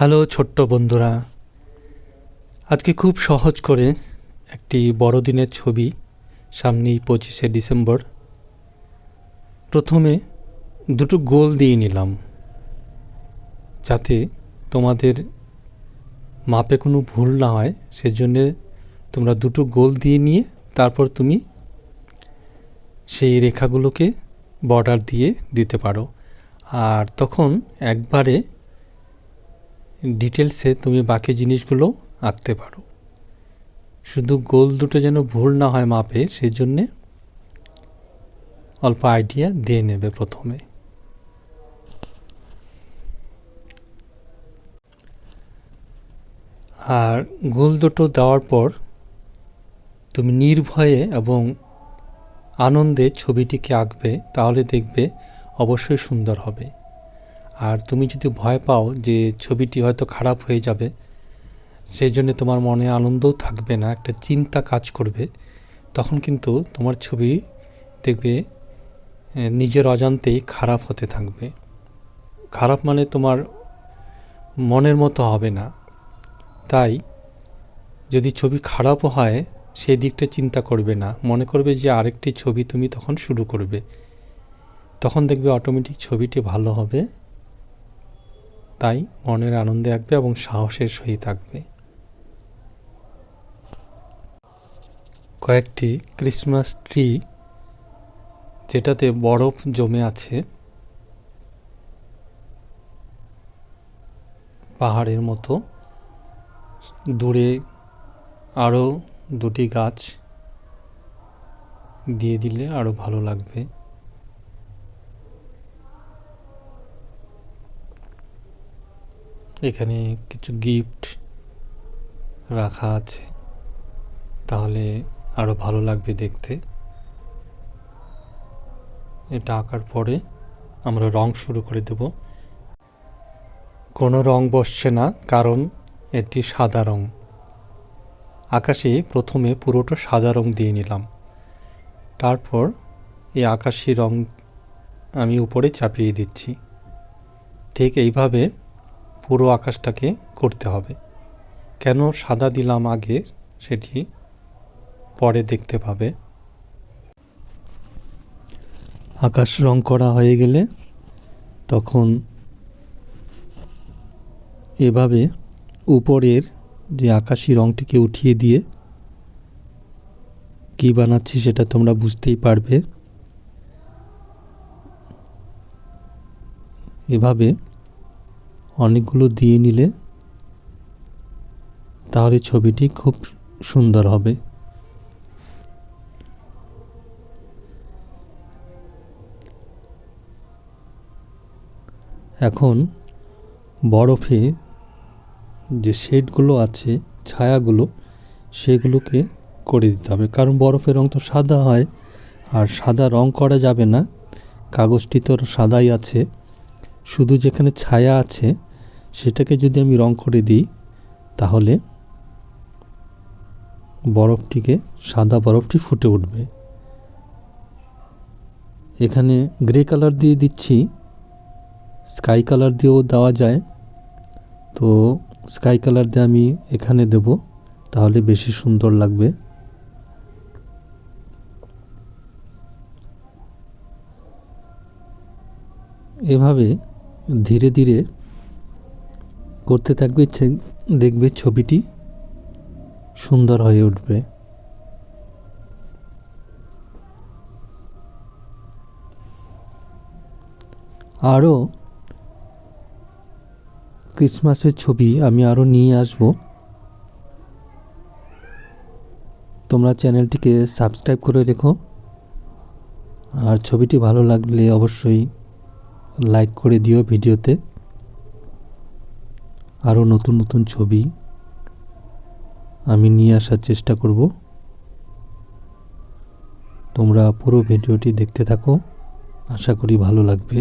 Hello ছোট্ট বন্ধুরা, আজকে খুব সহজ করে একটি বড়দিনের ছবি সামনেই পঁচিশে ডিসেম্বর। প্রথমে দুটো গোল দিয়ে নিলাম, যাতে তোমাদের মাপে কোনো ভুল না হয়, সেজন্যে তোমরা দুটো গোল দিয়ে নিয়ে তারপর তুমি সেই রেখাগুলোকে বর্ডার দিয়ে দিতে পারো। আর তখন একবারে ডিটেলসে তুমি বাকি জিনিসগুলো আঁকতে পারো। শুধু গোল দুটো যেন ভুল না হয় মাপে সেই জন্যে অল্প আইডিয়া দিয়ে নেবে প্রথমে। আর গোল দুটো দেওয়ার পর তুমি নির্ভয়ে এবং আনন্দে ছবিটিকে আঁকবে, তাহলে দেখবে অবশ্যই সুন্দর হবে। আর তুমি যদি ভয় পাও যে ছবিটি হয়তো খারাপ হয়ে যাবে সেই জন্য তোমার মনে আনন্দও থাকবে না, একটা চিন্তা কাজ করবে। তখন কিন্তু তোমার ছবি দেখবে নিজের অজান্তেই খারাপ হতে থাকবে। খারাপ মানে তোমার মনের মতো হবে না। তাই যদি ছবি খারাপও হয়, সেই দিকটা চিন্তা করবে না। মনে করবে যে আরেকটি ছবি তুমি তখন শুরু করবে। তখন দেখবে অটোমেটিক ছবিটি ভালো হবে। তাই মনের আনন্দে আঁকবে এবং সাহসের সহিত আঁকবে কয়েকটি ক্রিসমাস ট্রি যেটাতে বরফ জমে আছে, পাহাড়ের মতো। দূরে আরও দুটি গাছ দিয়ে দিলে আরও ভালো লাগবে। এখানে কিছু গিফট রাখা আছে। তাহলে আরও ভালো লাগবে দেখতে। এটা আঁকার পরে আমরা রং শুরু করে দেব। কোনো রং বসছে না, কারণ এটি সাদা রং। আকাশে প্রথমে পুরোটা সাদা রং দিয়ে নিলাম। তারপর এই আকাশি রং আমি উপরে চাপিয়ে দিচ্ছি। ঠিক এইভাবে পুরো আকাশটাকে করতে হবে। কেন সাদা দিলাম আগে সেটি পরে দেখতে পাবে। আকাশ রং করা হয়ে গেলে তখন এভাবে উপরের যে আকাশি রংটিকে উঠিয়ে দিয়ে কি বানাচ্ছি সেটা তোমরা বুঝতেই পারবে। এভাবে অনেকগুলো দিয়ে নিলে তাহলে ছবিটি খুব সুন্দর হবে। এখন বরফে যে শেডগুলো আছে, ছায়াগুলো, সেগুলোকে করে দিতে হবে। কারণ বরফের রং তো সাদা হয়, আর সাদা রং করা যাবে না। কাগজটি তো সাদাই আছে। শুধু যেখানে ছায়া আছে সেটাকে যদি আমি রং করে দিই, তাহলে বরফটিকে, সাদা বরফটি ফুটে উঠবে। এখানে গ্রে কালার দিয়ে দিচ্ছি, স্কাই কালার দিয়েও দেওয়া যায়। তো স্কাই কালার দিয়ে আমি এখানে দেব, তাহলে বেশি সুন্দর লাগবে। এভাবে ধীরে ধীরে করতে থাকবে দেখবে ছবিটি সুন্দর হয়ে উঠবে। আরও ক্রিসমাসের ছবি আমি আরও নিয়ে আসব। তোমরা চ্যানেলটিকে সাবস্ক্রাইব করে রেখো। আর ছবিটি ভালো লাগলে অবশ্যই লাইক করে দিও ভিডিওতে। আরও নতুন নতুন ছবি আমি নিয়ে আসার চেষ্টা করব। তোমরা পুরো ভিডিওটি দেখতে থাকো। আশা করি ভালো লাগবে।